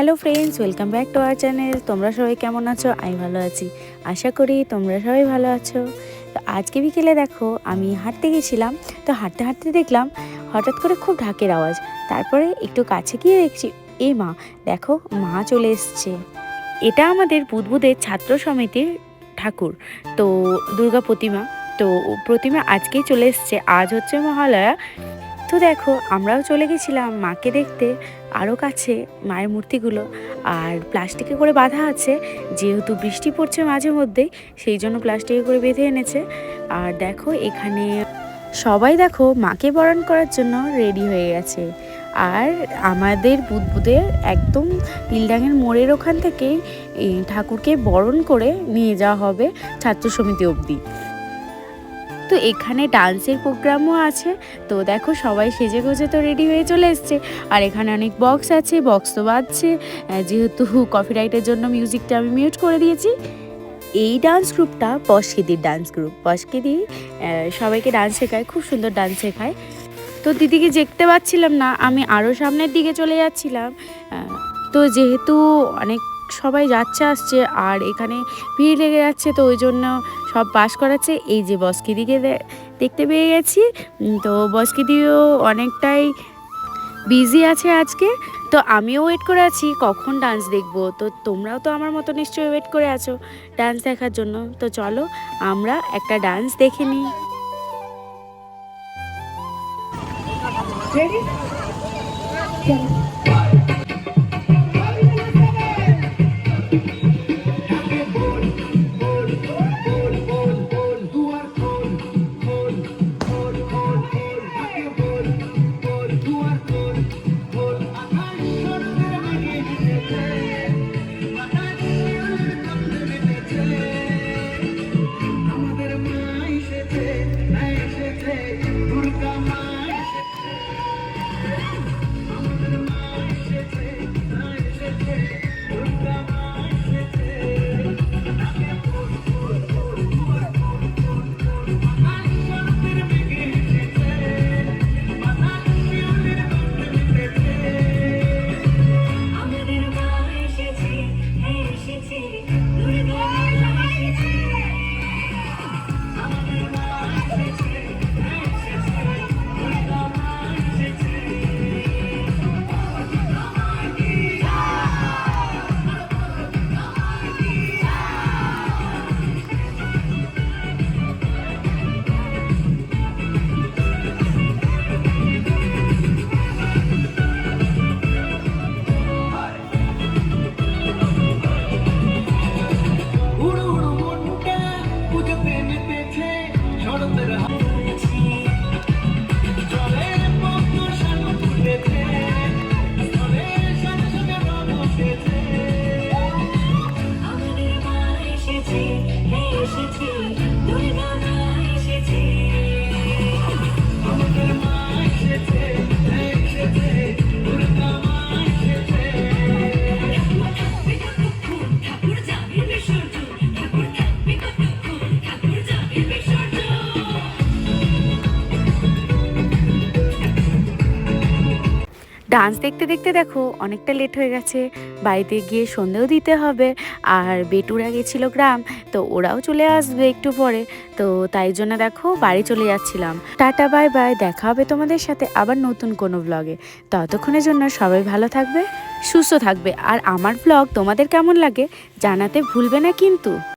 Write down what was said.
Hello friends welcome back to our channel তোমরা সবাই কেমন আছো? আমি ভালো আছি। আশা করি তোমরা সবাই ভালো আছো। তো আজকে বিকেলে দেখো, আমি হাঁটতে গেছিলাম। তো হাঁটতে হাঁটতে দেখলাম, হঠাৎ করে খুব ঢাকের আওয়াজ। তারপরে একটু কাছে গিয়ে দেখছি, এ মা, দেখো, মা চলে এসছে। এটা আমাদের বুদবুদের ছাত্র সমিতির ঠাকুর। তো দুর্গা প্রতিমা। তো প্রতিমা আজকেই চলে এসছে। আজ হচ্ছে মহালয়া। তো দেখো, আমরাও চলে গেছিলাম মাকে দেখতে। আরও কাছে মায়ের মূর্তিগুলো আর প্লাস্টিকে করে বাঁধা আছে, যেহেতু বৃষ্টি পড়ছে মাঝে মধ্যেই, সেই জন্য প্লাস্টিকে করে বেঁধে এনেছে। আর দেখো এখানে সবাই দেখো মাকে বরণ করার জন্য রেডি হয়ে গেছে। আর আমাদের বুদবুদের একদম তিলডাঙের মোড়ের ওখান থেকেই ঠাকুরকে বরণ করে নিয়ে যাওয়া হবে ছাত্র সমিতি অবধি। তো এখানে ডান্সের প্রোগ্রামও আছে। তো দেখো সবাই সেজে গুজে তো রেডি হয়ে চলে এসছে। আর এখানে অনেক বক্স আছে, বক্স তো বাজছে। যেহেতু কপিরাইটের জন্য মিউজিকটা আমি মিউট করে দিয়েছি। এই ডান্স গ্রুপটা পশকিদির ডান্স গ্রুপ পশকিদি সবাইকে ডান্স শেখায়, খুব সুন্দর ডান্স শেখায়। তো দিদিকে দেখতে পাচ্ছিলাম না, আমি আরও সামনের দিকে চলে যাচ্ছিলাম। তো যেহেতু অনেক সবাই যাচ্ছে আসছে, আর এখানে ভিড় লেগে যাচ্ছে, তো ওই জন্য সব পাস করাচ্ছে। এই যে বস্কিদিকে দেখতে পেয়ে গেছি। তো বস্কিদিও অনেকটাই বিজি আছে আজকে। তো আমিও ওয়েট করে আছি, কখন ডান্স দেখব? তো তোমরাও তো আমার মতো নিশ্চয়ই ওয়েট করে আছো ডান্স দেখার জন্য। তো চলো, আমরা একটা ডান্স দেখে নিই। Ready? আমাদের মা এসেছে এসেছে দুর্গা ডান্স দেখতে দেখতে দেখো, অনেকটা লেট হয়ে গেছে। বাড়িতে গিয়ে সন্ধেও দিতে হবে, আর বেটুরা গেছিল গ্রাম, তো ওরাও চলে আসবে একটু পরে। তো তাই জন্য দেখো, বাড়ি চলে যাচ্ছিলাম। টাটা বাই বাই দেখা হবে তোমাদের সাথে আবার নতুন কোনো ব্লগে ততক্ষণের জন্য সবাই ভালো থাকবে, সুস্থ থাকবে। আর আমার ব্লগ তোমাদের কেমন লাগে, জানাতে ভুলবে না কিন্তু।